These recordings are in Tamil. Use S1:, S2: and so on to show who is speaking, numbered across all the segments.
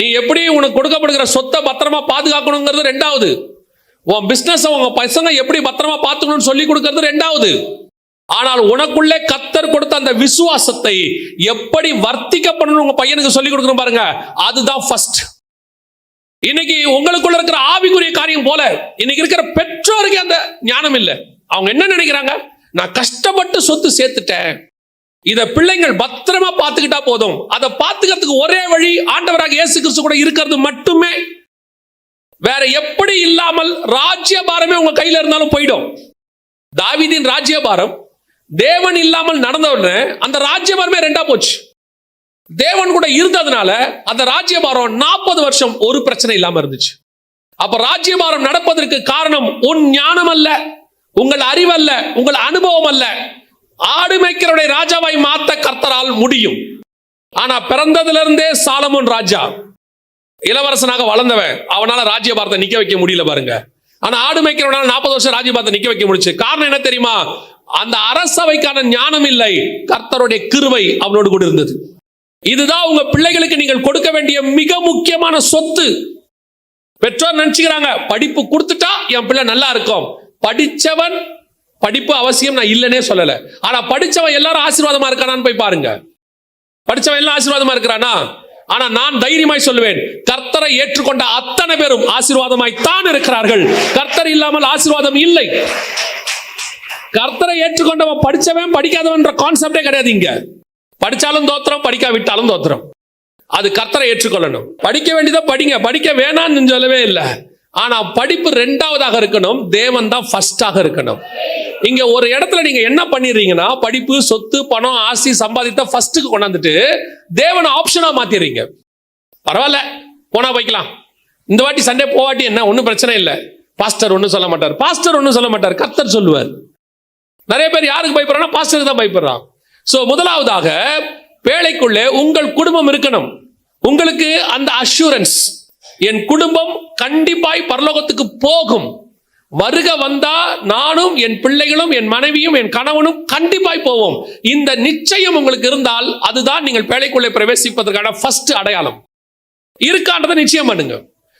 S1: நீ எப்படி உனக்கு கொடுக்கப்படுகிற சொத்தை பத்திரமா பாதுகாக்கணுங்கிறது ரெண்டாவது. உன் பிசினஸ் உங்க பசங்க எப்படி பத்திரமா பார்த்துக்கணும்னு சொல்லி கொடுக்கறது ரெண்டாவது. ஆனால் உனக்குள்ளே கத்தர் கொடுத்த அந்த விசுவாசத்தை எப்படி வர்த்திக்கப்படணும் உங்க பையனுக்கு சொல்லி கொடுக்கணும் பாருங்க. அதுதான் ஃபர்ஸ்ட் இன்னைக்கு உங்களுக்குள்ள இருக்கிற ஆவிக்குரிய காரியம் போல இன்னைக்கு இருக்கிற பெற்றோருக்கு அந்த ஞானம் இல்லை. அவங்க என்ன நினைக்கிறாங்க? நான் கஷ்டப்பட்டு சொத்து சேர்த்துட்டேன். இத பிள்ளைங்கள் பத்திரமா பார்த்துக்கிட்டா போதும். அதை பார்த்துக்கிறதுக்கு ஒரே வழி ஆண்டவராக இயேசு கிறிஸ்து கூட இருக்கிறது மட்டுமே. வேற எப்படி இல்லாமல் ராஜ்யபாரமே உங்க கையில இருந்தாலும் போயிடும். தாவிதின் ராஜ்யபாரம் தேவன் இல்லாமல் நடந்த உடனே அந்த ராஜ்யபாரமே ரெண்டா போச்சு. தேவன் கூட இருந்ததுனால அந்த ராஜ்யபாரம் நாற்பது வருஷம் ஒரு பிரச்சனை இல்லாம இருந்துச்சு. அப்ப ராஜ்யபாரம் நடப்பதற்கு காரணம் உன் ஞானம் அல்ல உங்கள் அறிவல்ல உங்கள் அனுபவம் அல்ல. ஆடு மேய்க்கிறவருடைய ராஜாவை மாத்த கர்த்தரால் முடியும். ஆனா பிறந்ததுல இருந்தே சாலமோன் ராஜா. இளவரசனாக வளர்ந்தவன் அவனால ராஜ்யபாரத்தை நிக்க வைக்க முடியல பாருங்க. ஆனா ஆடு மேய்க்கிறவனால நாற்பது வருஷம் ராஜ்யபாரத்தை நிக்க வைக்க முடிச்சு. காரணம் என்ன தெரியுமா? அந்த அரசவைக்கான ஞானம் இல்லை கர்த்தருடைய கிருவை அவனோடு கூட இருந்தது. இதுதான் உங்க பிள்ளைகளுக்கு நீங்கள் கொடுக்க வேண்டிய மிக முக்கியமான சொத்து. பெற்றோர் நினைச்சுக்கிறாங்க படிப்பு கொடுத்துட்டா என் பிள்ளை நல்லா இருக்கும். படிச்சவன் படிப்பு அவசியம் நான் இல்லைன்னே சொல்லலை. ஆனா படிச்சவன் எல்லாரும் ஆசீர்வாதமாக இருக்கானான்னு போய் பாருங்க. படிச்சவன் எல்லாம் ஆசீர்வாதமாக இருக்கிறானா? ஆனா நான் தைரியமாய் சொல்லுவேன் கர்த்தரை ஏற்றுக்கொண்ட அத்தனை பேரும் ஆசீர்வாதமாய் தான் இருக்கிறார்கள். கர்த்தர் இல்லாமல் ஆசீர்வாதம் இல்லை. கர்த்தரை ஏற்றுக்கொண்டவன் படிச்சவன் படிக்காதவன்ற கான்செப்டே கிடையாது இங்க. படிச்சாலும் தோத்திரம் படிக்காவிட்டாலும் தோத்திரம். அது கர்த்தரை ஏற்றுக்கொள்ளணும். படிக்க வேண்டியதை படிங்க. படிக்க வேணாம்னு சொல்லவே இல்லை. ஆனா படிப்பு ரெண்டாவதாக இருக்கணும் தேவன் தான் ஃபர்ஸ்டாக இருக்கணும். இங்க ஒரு இடத்துல நீங்க என்ன பண்ணிடுறீங்கன்னா படிப்பு சொத்து பணம் ஆசி சம்பாதித்த ஃபர்ஸ்ட்டுக்கு கொண்டாந்துட்டு தேவனை ஆப்ஷனா மாத்திடுறீங்க. பரவாயில்ல போனா வைக்கலாம் இந்த வாட்டி சண்டே போவாட்டி என்ன ஒன்றும் பிரச்சனை இல்லை. பாஸ்டர் ஒன்றும் சொல்ல மாட்டார். பாஸ்டர் ஒன்றும் சொல்ல மாட்டார். கத்தர் சொல்லுவார். நிறைய பேர் யாருக்கு பயப்படுறாங்கன்னா பாஸ்டருக்கு தான் பயப்படுறான். ஸோ முதலாவதாக பேழைக்குள்ளே உங்கள் குடும்பம் இருக்கணும். உங்களுக்கு அந்த அஷூரன்ஸ் என் குடும்பம் கண்டிப்பாய் பரலோகத்துக்கு போகும். வருக வந்தா நானும் என் பிள்ளைகளும் என் மனைவியும் என் கணவனும் கண்டிப்பாய் போவோம். இந்த நிச்சயம் உங்களுக்கு இருந்தால் அதுதான் நீங்கள் பேழைக்குள்ளே பிரவேசிப்பதற்கான ஃபர்ஸ்ட் அடையாளம். இருக்கான்றதை நிச்சயம் பண்ணுங்க.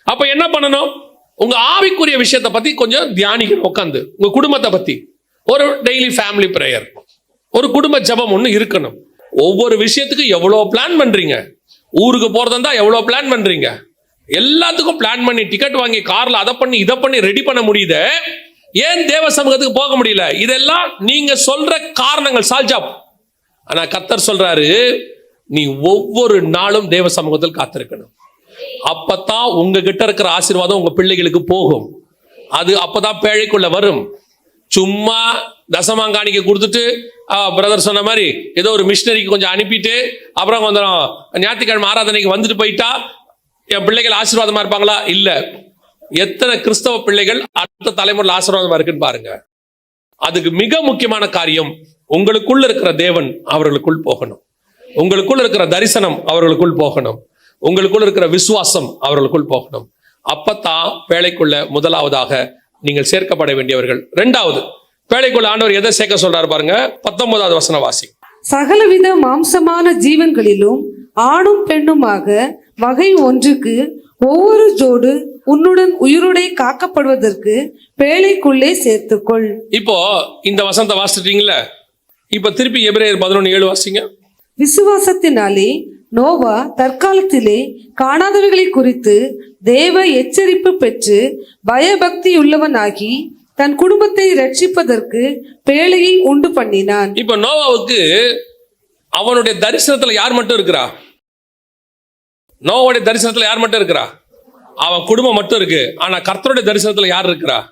S1: அப்ப என்ன பண்ணணும்? உங்க ஆவிக்குரிய விஷயத்தை பத்தி கொஞ்சம் தியானிக்கணும் உட்காந்து உங்க குடும்பத்தை பத்தி. ஒரு டெய்லி ஃபேமிலி ப்ரேயர் ஒரு குடும்ப ஜெபம் ஒன்று இருக்கணும். ஒவ்வொரு விஷயத்துக்கும் எவ்வளோ பிளான் பண்றீங்க? ஊருக்கு போறதா எவ்வளோ பிளான் பண்றீங்க? எல்லாத்துக்கும் பிளான் பண்ணி டிக்கெட் வாங்கி கார்ல அதை பண்ணி இதை பண்ணி ரெடி பண்ண முடியுது. ஏன் தேவ சமூகத்துக்கு போக முடியல? இதெல்லாம் நீங்க சொல்ற காரணங்கள் சால்ஜாப் ஆனா கத்தர் சொல்றாரு நீ ஒவ்வொரு நாளும் தேவ சமூகத்தில் காத்திருக்கணும். அப்பதான் உங்ககிட்ட இருக்கிற ஆசீர்வாதம் உங்க பிள்ளைகளுக்கு போகும். அது அப்பதான் பேழைக்குள்ள வரும். சும்மா தசமாங்காணிக்க கொடுத்துட்டு பிரதர் சொன்ன மாதிரி ஏதோ ஒரு மிஷினரிக்கு கொஞ்சம் அனுப்பிட்டு அப்புறம் கொஞ்சம் ஞாயிற்றுக்கிழமை ஆராதனைக்கு வந்துட்டு போயிட்டா என் பிள்ளைகள் ஆசீர்வாதமா இருப்பாங்களா? இல்ல. எத்தனை கிறிஸ்தவ பிள்ளைகள் அடுத்த தலைமுறையில் ஆசீர்வாதமா இருக்குன்னு பாருங்க. அதுக்கு மிக முக்கியமான காரியம் உங்களுக்குள்ள இருக்கிற தேவன் அவர்களுக்குள் போகணும். உங்களுக்குள்ள இருக்கிற தரிசனம் அவர்களுக்குள் போகணும். உங்களுக்குள்ள இருக்கிற விசுவாசம் அவர்களுக்குள் போகணும். அப்பத்தான் பேழைக்குள்ள முதலாவதாக நீங்கள் சேர்க்கப்பட வேண்டியவர்கள். ரெண்டாவது பேழைக்குள்ள ஆண்டவர் எதை சேர்க்க சொல்றாரு பாருங்க? பத்தொன்பதாவது வசன வாசி
S2: சகலவித மாம்சமான ஜீவன்களிலும் ஆணும் பெண்ணுமாக வகை ஒன்றுக்கு ஒவ்வொரு ஜோடு உன்னுடன் உயிருடை காக்கப்படுவதற்கு பேழைக்குள்ளே சேர்த்துக்கொள்.
S1: இப்போ இந்த வசனத்தை வாசிட்டீங்களா இப்ப திருப்பி எபிரேயர் பதினொன்று ஏழு வாசிங்க.
S2: விசுவாசத்தினாலே நோவா தற்காலத்திலே காணாதவைகளை குறித்து தேவ எச்சரிப்பு பெற்று பயபக்தியுள்ளவனாகி தன் குடும்பத்தை ரட்சிப்பதற்கு பேழையை உண்டு பண்ணினான்.
S1: இப்ப நோவாவுக்கு அவனுடைய தரிசனத்துல யார் மட்டும் இருக்கிறா? நோவோடைய தரிசனத்தில் யார் மட்டும் இருக்கிறா? அவன் குடும்பம் மட்டும் இருக்கு. ஆனா கர்த்தருடைய தரிசனத்தில் யார் இருக்கிறா?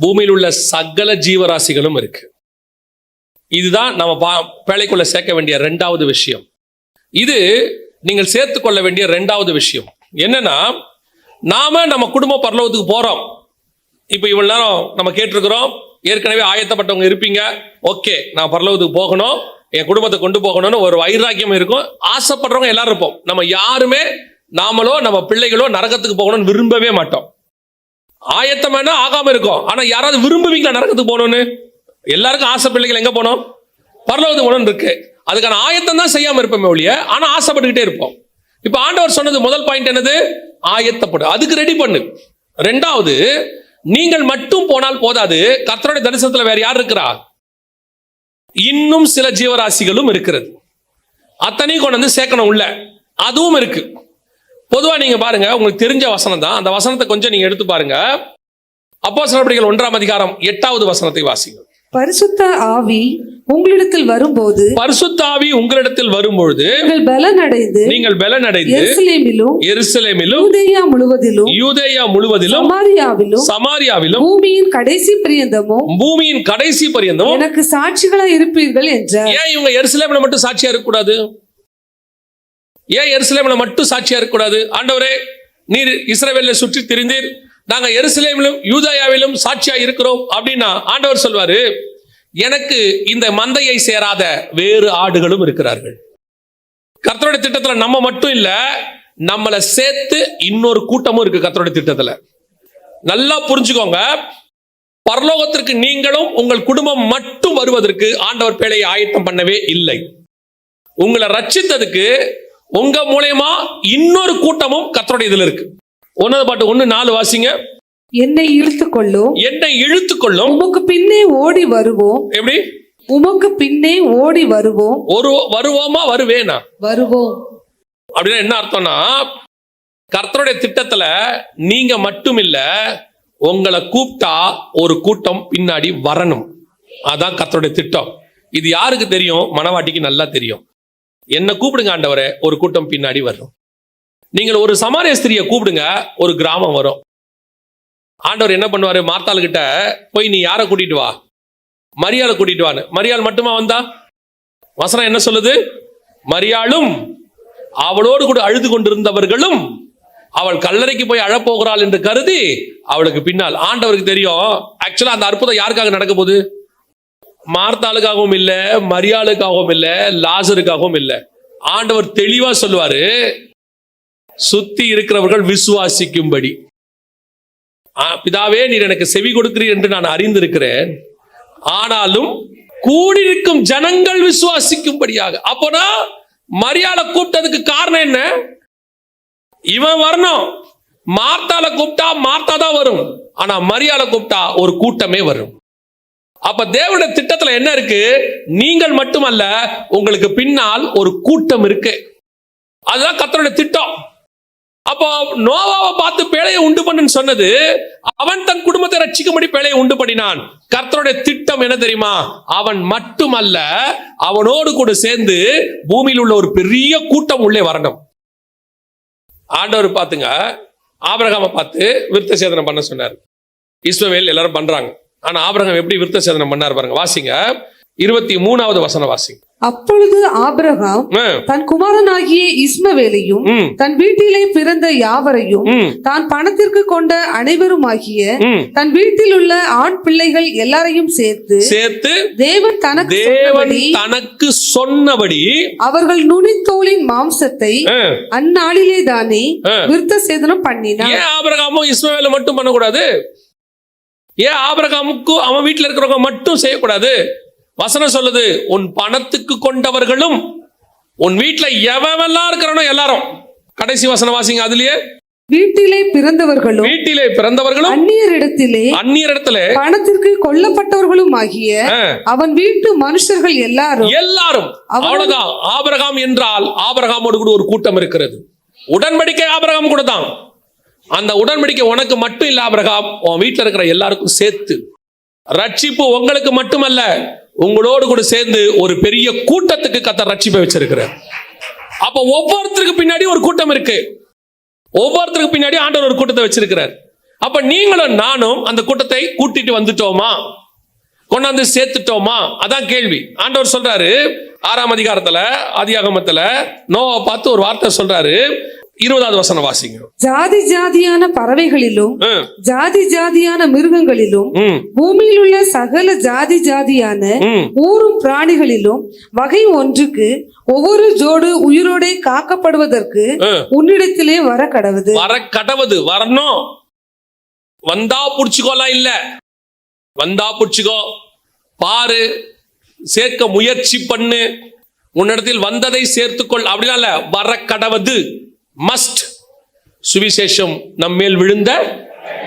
S1: பூமியில் உள்ள சகல ஜீவராசிகளும் இருக்கு. இதுதான் நம்ம பா- பேழைக்குள்ள சேர்க்க வேண்டிய ரெண்டாவது விஷயம். இது நீங்கள் சேர்த்து கொள்ள வேண்டிய ரெண்டாவது விஷயம். என்னன்னா நாம நம்ம குடும்ப பரலோகத்துக்கு போறோம். இப்போ இவ்வளவு நேரம் நம்ம கேட்டிருக்கிறோம். ஏற்கனவே ஆயத்தப்பட்டவங்க இருப்பீங்க. ஓகே நான் பரலோகத்துக்கு போகணும். என் குடும்பத்தை கொண்டு போகணும்னு ஒரு வைராக்கியம் இருக்கும். ஆசைப்படுறவங்க எல்லாரும் இருப்போம். நம்ம யாருமே நாமளோ நம்ம பிள்ளைகளோ நரகத்துக்கு போகணும்னு விரும்பவே மாட்டோம். ஆயத்தம் வேணா ஆகாம இருக்கும். ஆனா யாராவது விரும்புவீங்களா நரகத்துக்கு போகணும்னு? எல்லாருக்கும் ஆசை பிள்ளைகள் எங்க போனோம் பரலோகத்துக்கு போகணும்னு இருக்கு. அதுக்கான ஆயத்தம் தான் செய்யாம இருப்போமே ஒழிய ஆனா ஆசைப்பட்டுக்கிட்டே இருப்போம். இப்ப ஆண்டவர் சொன்னது முதல் பாயிண்ட் என்னது? ஆயத்தப்படு. அதுக்கு ரெடி பண்ணு. ரெண்டாவது நீங்கள் மட்டும் போனால் போதாது. கர்த்தருடைய தரிசனத்துல வேற யார் இருக்கிறா? இன்னும் சில ஜீவராசிகளும் இருக்கிறது. அத்தனையும் கொண்டு வந்து சேர்க்கணும் உள்ள. அதுவும் இருக்கு. பொதுவா நீங்க பாருங்க உங்களுக்கு தெரிஞ்ச வசனம் தான். அந்த வசனத்தை கொஞ்சம் நீங்க எடுத்து பாருங்க. அப்போ ஒன்றாம் அதிகாரம் எட்டாவது வசனத்தை வாசிகள்
S2: பரிசுத்த ஆவி உங்களிடத்தில் வரும்போது
S1: பரிசுத்தாவி உங்களிடத்தில் வரும்பொழுது
S2: நீங்கள் பலனடைந்து
S1: நீங்கள் பலனடைந்து
S2: எருசலேமிலும்
S1: எருசலேமிலும்
S2: யூதேயா முழுவதிலும்
S1: யூதேயா முழுவதிலும்
S2: சமாரியாவிலும்
S1: சமாரியாவிலும்
S2: பூமியின் கடைசி பிரியந்தமும்
S1: பூமியின் கடைசி பரியந்தமும்
S2: எனக்கு சாட்சிகளா இருப்பீர்கள் என்றார்
S1: ஏன் இவங்க எருசலேம்ல மட்டும் சாட்சியா இருக்கக்கூடாது? ஏன் எருசலேம்ல மட்டும் சாட்சியா இருக்கக்கூடாது? ஆண்டவரே நீர் இஸ்ரவேல்ல சுற்றி திரிந்தீர். நாங்கள் எருசலேமிலும் யூதயாவிலும் சாட்சியா இருக்கிறோம் அப்படின்னா ஆண்டவர் சொல்வாரு எனக்கு இந்த மந்தையை சேராத வேறு ஆடுகளும் இருக்கிறார்கள். கர்த்தருடைய திட்டத்துல நம்ம மட்டும் இல்ல நம்மளை சேர்த்து இன்னொரு கூட்டமும் இருக்கு கர்த்தருடைய திட்டத்துல. நல்லா புரிஞ்சுக்கோங்க பரலோகத்திற்கு நீங்களும் உங்கள் குடும்பம் மட்டும் வருவதற்கு ஆண்டவர் பேழையை ஆயத்தம் பண்ணவே இல்லை. உங்களை ரட்சித்ததுக்கு உங்க மூலயமா இன்னொரு கூட்டமும் கர்த்தருடைய இதுல இருக்கு. ஒன்னாவது பாட்டு ஒண்ணு நாலு வாசிங்க.
S2: என்னை இழுத்துக் கொள்ளும்.
S1: என்னை இழுத்து கொள்ளும்.
S2: உமக்கு பின்னே ஓடி வருவோம்.
S1: எப்படி?
S2: உமக்கு பின்னே ஓடி வருவோம்.
S1: ஒரு வருவோமா வருவேனா?
S2: வருவோம்.
S1: அப்படின்னா என்ன அர்த்தம்னா கர்த்தருடைய திட்டத்துல நீங்க மட்டும் இல்ல உங்களை கூப்பிட்டா ஒரு கூட்டம் பின்னாடி வரணும். அதான் கர்த்தருடைய திட்டம். இது யாருக்கு தெரியும்? மனவாட்டிக்கு நல்லா தெரியும். என்ன கூப்பிடுங்க ஆண்டவரே ஒரு கூட்டம் பின்னாடி வரும் நீங்கள் ஒரு சமாரிய ஸ்திரியை கூப்பிடுங்க ஒரு கிராமம் வரும். ஆண்டவர் என்ன பண்ணுவாரு? மார்த்தாள் கிட்ட போய் நீ யாரை கூட்டிட்டு வா? மரியாதை கூட்டிட்டு வான்னு. மரியாள் மட்டுமா வந்தா? வசனம் என்ன சொல்லுது? மரியாளும் அவளோடு கூட அழுது கொண்டிருந்தவர்களும் அவள் கல்லறைக்கு போய் அழப்போகிறாள் என்று கருதி அவளுக்கு பின்னால். ஆண்டவருக்கு தெரியும். ஆக்சுவலா அந்த அற்புதம் யாருக்காக நடக்க போகுது? மார்த்தாளுக்காகவும் இல்லை மரியாளுக்காகவும் இல்லை லாசருக்காகவும் இல்லை. ஆண்டவர் தெளிவா சொல்லுவாரு சுத்தி இருக்கிறவர்கள் விசுவாசிக்கும்படி. பிதாவே நீர் எனக்கு செவி கொடுக்கிறீர் என்று நான் அறிந்திருக்கிறேன். ஆனாலும் கூடியிருக்கும் ஜனங்கள் விசுவாசிக்கும்படியாக. அப்போனா மரியாதை கூப்பிட்டதுக்கு காரணம் என்ன? இவன் வரணும். மார்த்தால கூப்பிட்டா மார்த்தா தான் வரும். ஆனா மரியாதை கூப்பிட்டா ஒரு கூட்டமே வரும். அப்ப தேவனுடைய திட்டத்துல என்ன இருக்கு? நீங்கள் மட்டுமல்ல உங்களுக்கு பின்னால் ஒரு கூட்டம் இருக்கு. அதுதான் கத்தனுடைய திட்டம். அப்போ நோவாவை பார்த்து பேழையை உண்டு பண்ணுன்னு சொன்னது அவன் தன் குடும்பத்தை ரட்சிக்கும்படி பேழையை உண்டு பண்ணினான். கர்த்தருடைய திட்டம் என்ன தெரியுமா? அவன் மட்டுமல்ல அவனோடு கூட சேர்ந்து பூமியில் உள்ள ஒரு பெரிய கூட்டம் உள்ளே வரணும். ஆண்டவர் பார்த்துங்க ஆபரகம பார்த்து விருத்த சேதனம் பண்ண சொன்னார். இஸ்மவேல் எல்லாரும் பண்றாங்க. ஆனா ஆபரகம் எப்படி விருத்த சேதனம் பண்ணார் பாருங்க வாசிங்க. இருபத்தி மூணாவது வசன வாசிங்க.
S2: அப்பொழுது ஆபிரகாம் தன் குமாரனாகிய இஸ்மவேலையும் தன் வீட்டிலே பிறந்த யாவரையும் தான் பணத்திற்கு கொண்ட அனைவருமாகிய. தன் வீட்டில் உள்ள ஆண் பிள்ளைகள் எல்லாரையும் சேர்த்து
S1: சேர்த்து
S2: தேவன் தனக்கு
S1: தேவன் தனக்கு சொன்னபடி
S2: அவர்கள் நுனித்தோலின் மாம்சத்தை அந்நாளிலே தானே. விருத்த சேதனம் பண்ணினார்.
S1: ஏன் ஆபிரகாமும் இஸ்மவேல மட்டும் பண்ணக்கூடாது? ஏன் ஆபிரகாமுக்கு அவன் வீட்டில் இருக்கிறவங்க மட்டும் செய்யக்கூடாது? வசனம் சொல்லுது உன் பணத்துக்கு கொண்டவர்களும் உன் வீட்டுல எவெல்லாம் இருக்கிறானோ எல்லாரும். கடைசி வசனம் வாசிங்க அதுலயே.
S2: வீட்டிலே பிறந்தவர்களும்
S1: வீட்டிலே பிறந்தவர்களும்
S2: அந்நியரிடத்திலே
S1: அந்நியர் இடத்துல
S2: பணத்திற்கு கொல்லப்பட்டவர்களும் ஆகிய அவன் வீட்டு மனுஷர்கள் எல்லாரும்
S1: எல்லாரும் அவ்வளவுதான். ஆபிரகாம் என்றால் ஆபிரகாமோடு கூட ஒரு கூட்டம் இருக்கிறது. உடன்படிக்கை ஆபிரகாம் கூட தான் அந்த உடன்படிக்கை உனக்கு மட்டும் இல்ல ஆபிரகாம் உன் வீட்டுல இருக்கிற எல்லாருக்கும் சேர்த்து. ரட்சிப்பு உங்களுக்கு மட்டுமல்ல உங்களோடு கூட சேர்ந்து ஒரு பெரிய கூட்டத்துக்கு கத்த ரட்சிப்பை வச்சிருக்கிறார். அப்ப ஒவ்வொருத்தருக்கு பின்னாடி ஒரு கூட்டம் இருக்கு. ஒவ்வொருத்தருக்கு பின்னாடி ஆண்டவர் ஒரு கூட்டத்தை வச்சிருக்கிறார். அப்ப நீங்களும் நானும் அந்த கூட்டத்தை கூட்டிட்டு வந்துட்டோமா? கொண்டாந்து சேர்த்துட்டோமா? அதான் கேள்வி. ஆண்டவர் சொல்றாரு ஆறாம் அதிகாரத்துல ஆதியாகமத்துல நோவா பார்த்து ஒரு வார்த்தை சொல்றாரு. இருபதாவது வசனம் வாசிங்க.
S2: ஜாதி ஜாதியான பறவைகளிலும் ஜாதி ஜாதியான மிருகங்களிலும் பூமியில் உள்ள சகல ஜாதி ஜாதியான. ஊரும் பிராணிகளிலும் வகை ஒன்றுக்கு ஒவ்வொரு ஜோடு உயிரோடே காக்கப்படுவதற்கு. உன்னிடத்திலே வர கடவுது
S1: வர கடவுது வரணும். வந்தா புடிச்சுக்கோலாம் இல்ல. வந்தா புடிச்சுக்கோ. பாரு சேர்க்க முயற்சி பண்ணு. உன்னிடத்தில் வந்ததை சேர்த்துக்கொள். அப்படிலாம் இல்ல. வர கடவுது மஸ்ட் சுவிசேஷம் நம்மேல் விழுந்த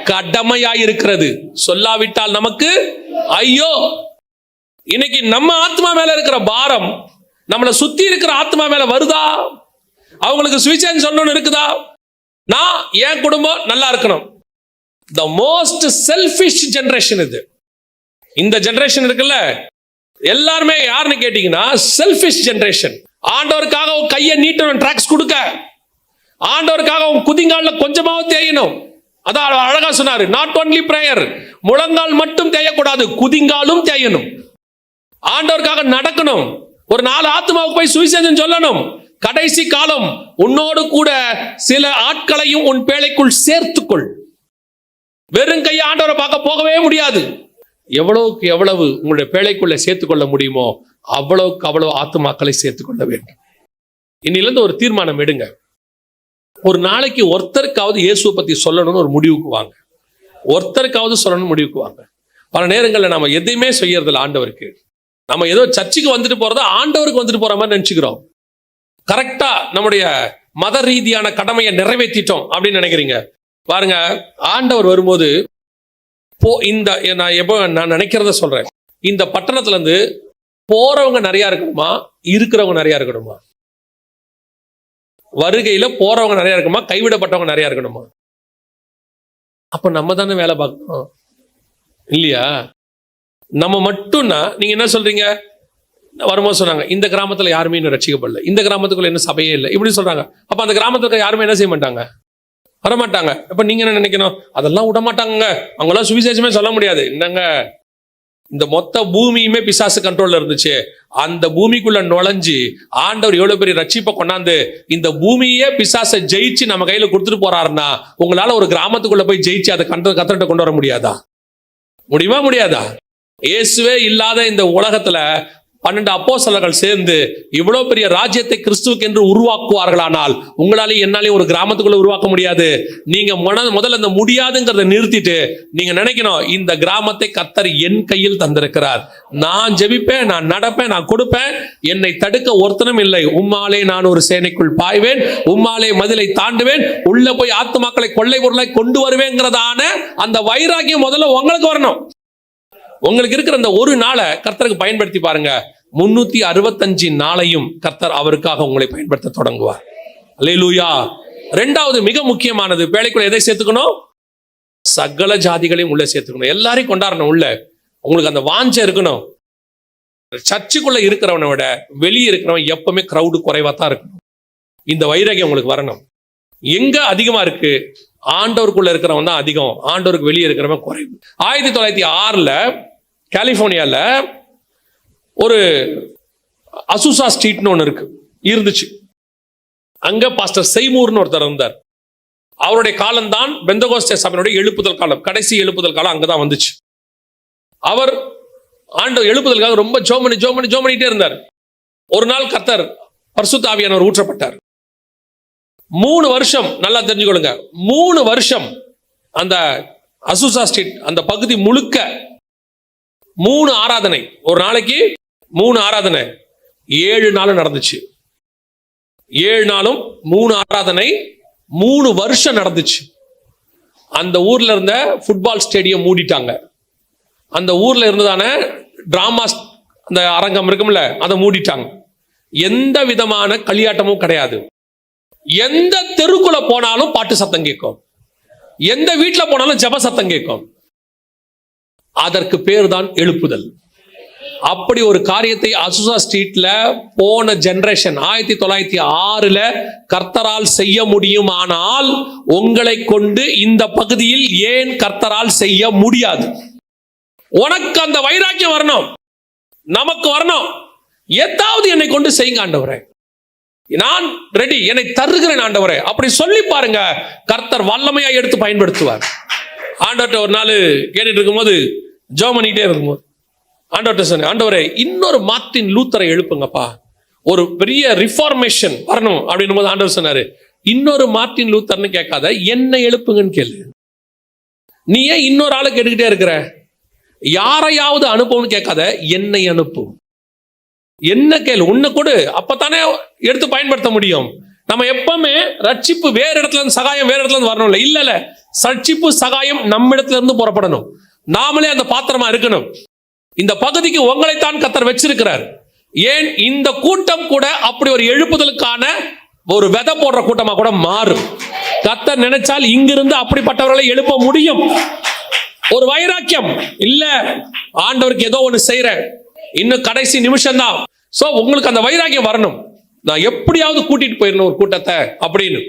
S1: கடமையாயிருக்கிறது. சொல்லாவிட்டால் நமக்கு ஐயோ! இன்னைக்கு நம்ம ஆத்மா மேல இருக்கிற பாரம் நம்மளை சுத்தி இருக்கிற ஆத்மா மேல வருதா? அவங்களுக்கு சுவிசேஷம் சொல்லணும்னு இருக்குதா? நான் என் குடும்பம் நல்லா இருக்கணும். த மோஸ்ட் செல்ஃபிஷ் ஜென்ரேஷன் இது. இந்த ஜென்ரேஷன் இருக்குல்ல எல்லாருமே யாருன்னு கேட்டீங்கன்னா செல்ஃபிஷ் ஜெனரேஷன் ஆண்டவருக்காக கையை நீட்டணும் ட்ராக்ஸ் கொடுக்க. ஆண்டவருக்காக உன் குதிங்காலில் கொஞ்சமாவது தேயணும். அதான் அழகா சொன்னாரு நாட் ஒன்லி பிரேயர் முழங்கால் மட்டும் தேயக்கூடாது குதிங்காலும் தேயணும். ஆண்டவருக்காக நடக்கணும். ஒரு நாலு ஆத்மாவுக்கு போய் சுவிசேஷம் சொல்லணும். கடைசி காலம் உன்னோடு கூட சில ஆட்களையும் உன் பேழைக்குள் சேர்த்துக்கொள். வெறும் கையை ஆண்டவரை பார்க்க போகவே முடியாது. எவ்வளவுக்கு எவ்வளவு உங்களுடைய பேழைக்குள்ள சேர்த்துக்கொள்ள முடியுமோ அவ்வளவுக்கு அவ்வளவு ஆத்துமாக்களை சேர்த்துக்கொள்ள வேண்டும். இன்னிலிருந்து ஒரு தீர்மானம் எடுங்க. ஒரு நாளைக்கு ஒருத்தருக்காவது இயேசுவை பற்றி சொல்லணும்னு ஒரு முடிவுக்கு வாங்க. ஒருத்தருக்காவது சொல்லணும்னு முடிவுக்கு வாங்க. பல நேரங்களில் நம்ம எதையுமே செய்யறதில்ல ஆண்டவருக்கு. நம்ம ஏதோ சர்ச்சுக்கு வந்துட்டு போறதா ஆண்டவருக்கு வந்துட்டு போற மாதிரி நினச்சிக்கிறோம். கரெக்டாக நம்முடைய மத ரீதியான கடமையை நிறைவேற்றிட்டோம் அப்படின்னு நினைக்கிறீங்க. பாருங்க ஆண்டவர் வரும்போது போ இந்த நான் எப்போ நான் நினைக்கிறத சொல்றேன். இந்த பட்டணத்துல இருந்து போறவங்க இருக்கணுமா? இருக்கிறவங்க நிறையா இருக்கணுமா? வருகையில போறவங்க நிறைய இருக்குமா? கைவிடப்பட்டவங்க நிறைய இருக்கணுமா? அப்ப நம்ம தானே வேலை பார்க்கணும். இல்லையா? நம்ம மட்டும்னா நீங்க என்ன சொல்றீங்க? வரும்போது சொன்னாங்க இந்த கிராமத்துல யாருமே இன்னும் ரசிக்கப்படல. இந்த கிராமத்துக்குள்ள இன்னும் சபையே இல்லை. இப்படி சொல்றாங்க. அப்ப அந்த கிராமத்துக்கு யாருமே என்ன செய்ய மாட்டாங்க? வரமாட்டாங்க. அப்ப நீங்க என்ன நினைக்கணும்? அதெல்லாம் விட மாட்டாங்க அவங்களாம் சுவிசேஷமே சொல்ல முடியாது. என்னங்க? இந்த மொத்த பூமியுமே பிசாசு கண்ட்ரோல்ல இருந்துச்சு. அந்த பூமிக்குள்ள நுழைஞ்சு ஆண்டவர் எவ்வளவு பெரிய ரட்சிப்பை கொண்டாந்து இந்த பூமியே பிசாசை ஜெயிச்சு நம்ம கையில கொடுத்துட்டு போறாருன்னா உங்களால ஒரு கிராமத்துக்குள்ள போய் ஜெயிச்சு அதை கண்ட கத்திரிட்ட கொண்டு வர முடியாதா? முடியுமா முடியாதா? இயேசுவே இல்லாத இந்த உலகத்துல பன்னெண்டு அப்போசலர்கள் சேர்ந்து இவ்வளோ பெரிய ராஜ்யத்தை கிறிஸ்துவுக்கு என்று உருவாக்குவார்களானால் உங்களாலே என்னாலே ஒரு கிராமத்துக்குள்ள உருவாக்க முடியாது. நீங்க முத முதல்ல இந்த முடியாதுங்கிறத நிறுத்திட்டு நீங்க நினைக்கணும் இந்த கிராமத்தை கத்தர் என் கையில் தந்திருக்கிறார். நான் ஜெபிப்பேன் நான் நடப்பேன் நான் கொடுப்பேன். என்னை தடுக்க ஒருத்தனும் இல்லை. உம்மாலே நான் ஒரு சேனைக்குள் பாய்வேன் உம்மாலே மதிலை தாண்டுவேன். உள்ள போய் ஆத்துமாக்களை கொள்ளை பொருளை கொண்டு வருவேங்கிறதான அந்த வைராக்கியம் முதல்ல உங்களுக்கு வரணும். உங்களுக்கு இருக்கிற அந்த ஒரு நாளை கர்த்தருக்கு பயன்படுத்தி பாருங்க. முன்னூத்தி அறுபத்தஞ்சு நாளையும் கர்த்தர் அவருக்காக உங்களை பயன்படுத்த தொடங்குவார். அல்லேலூயா. ரெண்டாவது மிக முக்கியமானது வேலைக்குள்ள எதை சேர்த்துக்கணும்? சகல ஜாதிகளையும் உள்ள சேர்த்துக்கணும். எல்லாரையும் கொண்டாடணும் உள்ள. உங்களுக்கு அந்த வாஞ்ச இருக்கணும். சர்ச்சுக்குள்ள இருக்கிறவனை விட வெளியே இருக்கிறவன் எப்பவுமே க்ரௌடு குறைவா தான் இருக்கணும். இந்த வைரகம் உங்களுக்கு வரணும். எங்க அதிகமா இருக்கு? ஆண்டவருக்குள்ள இருக்கிறவன் தான் அதிகம். ஆண்டவருக்கு வெளியே இருக்கிறவன் குறைவு. ஆயிரத்தி தொள்ளாயிரத்தி ஆறுல கலிஃபோர்னியாவில் ஒரு அசுசா ஸ்ட்ரீட்னு ஒன்று இருக்கு. இருந்துச்சு. அங்கே பாஸ்டர் செய்மூர்னு ஒருத்தர் இருந்தார். அவருடைய காலம்தான் பெந்தகோஸ்டே சபையினுடைய எழுப்புதல் காலம். கடைசி எழுப்புதல் காலம் அங்கே தான் வந்துச்சு. அவர் ஆண்டு எழுப்புதலுக்காக ரொம்ப ஜோமனி ஜோமனி ஜோமனிட்டே இருந்தார். ஒரு நாள் கத்தர் பர்சுத்தாவியானவர் ஊற்றப்பட்டார். மூணு வருஷம் நல்லா தெரிஞ்சுக்கொள்ளுங்க. மூணு வருஷம் அந்த அசுசா ஸ்ட்ரீட் அந்த பகுதி முழுக்க மூணு ஆராதனை. ஒரு நாளைக்கு மூணு ஆராதனை. ஏழு நாளும் நடந்துச்சு. ஏழு நாளும் மூணு ஆராதனை மூணு வருஷம் நடந்துச்சு. அந்த ஊர்ல இருந்த ஃபுட்பால் ஸ்டேடியம் மூடிட்டாங்க. அந்த ஊர்ல இருந்ததான டிராமா அந்த அரங்கம் இருக்கும்ல அதை மூடிட்டாங்க. எந்த விதமான களியாட்டமும் கிடையாது. எந்த தெருக்குள்ள போனாலும் பாட்டு சத்தம் கேட்கும். எந்த வீட்டில் போனாலும் ஜப சத்தம் கேட்கும். அதற்கு பேர் தான் எழுப்புதல். அப்படி ஒரு காரியத்தை அசுசா ஸ்ட்ரீட்ல போன ஜெனரேஷன் ஆயிரத்தி தொள்ளாயிரத்தி ஆறுல கர்த்தரால் செய்ய முடியும். ஆனால் உங்களை கொண்டு இந்த பகுதியில் ஏன் கர்த்தரால் செய்ய முடியாது? உனக்கு அந்த வைராக்கியம் வரணும். நமக்கு வரணும். ஏதாவது என்னை கொண்டு செய்யுங்க ஆண்டவரே. நான் ரெடி என்னை தருகிறேன் ஆண்டவரே. அப்படி சொல்லி பாருங்க கர்த்தர் வல்லமையா எடுத்து பயன்படுத்துவார். ஆண்டவர்கிட்ட ஒரு நாள் கேட்டுட்டு இருக்கும்போது ஜோம் பண்ணிட்டே இருக்கும்போது ஆண்டவர்கிட்ட சொன்னேன் ஆண்டவரே இன்னொரு மார்ட்டின் லூத்தரை எழுப்புங்கப்பா. ஒரு பெரிய ரிஃபார்மேஷன் வரணும். அப்படின்னும் போது ஆண்டவர் சொன்னாரு இன்னொரு மார்ட்டின் லூத்தர்னு கேட்காத என்னை எழுப்புங்கன்னு கேளு. நீ ஏன் இன்னொரு ஆளை கேட்டுக்கிட்டே இருக்கிற? யாரையாவது அனுப்பும்னு கேட்காத என்னை அனுப்பும் என்ன கேளு உன்னை கொடு அப்பத்தானே எடுத்து பயன்படுத்த முடியும். நம்ம எப்பவுமே ரட்சிப்பு வேற இடத்துல இருந்து சகாயம் வேற இடத்துல இருந்து வரணும் இல்ல இல்ல இல்ல ரட்சிப்பு சகாயம் நம்ம இடத்துல இருந்து புறப்படணும். நாமளே அந்த பாத்திரமா இருக்கணும். இந்த பகுதிக்கு உங்களைத்தான் கத்தர் வச்சிருக்கிறார். ஏன் இந்த கூட்டம் கூட அப்படி ஒரு எழுப்புதலுக்கான ஒரு விதை போடுற கூட்டமா கூட மாறும். கத்தர் நினைச்சால் இங்கிருந்து அப்படிப்பட்டவர்களை எழுப்ப முடியும். ஒரு வைராக்கியம். இல்ல ஆண்டவருக்கு ஏதோ ஒண்ணு செய்யறேன் இன்னும் கடைசி நிமிஷம் தான் சோ உங்களுக்கு அந்த வைராக்கியம் வரணும். நான் எப்படியாவது கூட்டிட்டு போயிடணும் ஒரு கூட்டத்தை அப்படின்னு.